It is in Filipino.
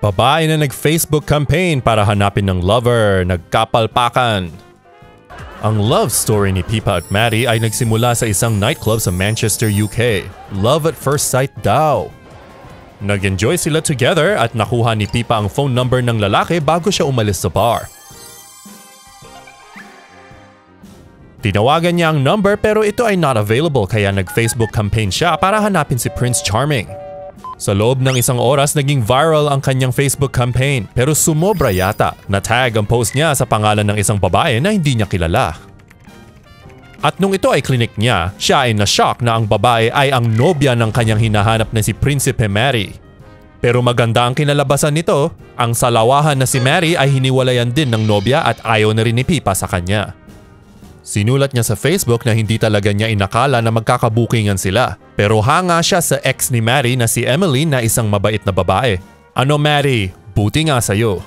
Babae na nag-Facebook campaign para hanapin ng lover, nagkapalpakan. Ang love story ni Pipa at Maddie ay nagsimula sa isang nightclub sa Manchester, UK. Love at first sight daw. Nag-enjoy sila together at nakuha ni Pipa ang phone number ng lalaki bago siya umalis sa bar. Tinawagan niya ang number pero ito ay not available kaya nag-Facebook campaign siya para hanapin si Prince Charming. Sa loob ng isang oras naging viral ang kanyang Facebook campaign pero sumobra yata. Na-tag ang post niya sa pangalan ng isang babae na hindi niya kilala. At nung ito ay klinik niya, siya ay na-shock na ang babae ay ang nobya ng kanyang hinahanap na si Prinsipe Mary. Pero maganda ang kinalabasan nito, ang salawahan na si Mary ay hiniwalayan din ng nobya at ayaw na rin ni Pipa sa kanya. Sinulat niya sa Facebook na hindi talaga niya inakala na magkakabukingan sila. Pero hanga siya sa ex ni Mary na si Emily na isang mabait na babae. Ano Mary, buti nga sa'yo.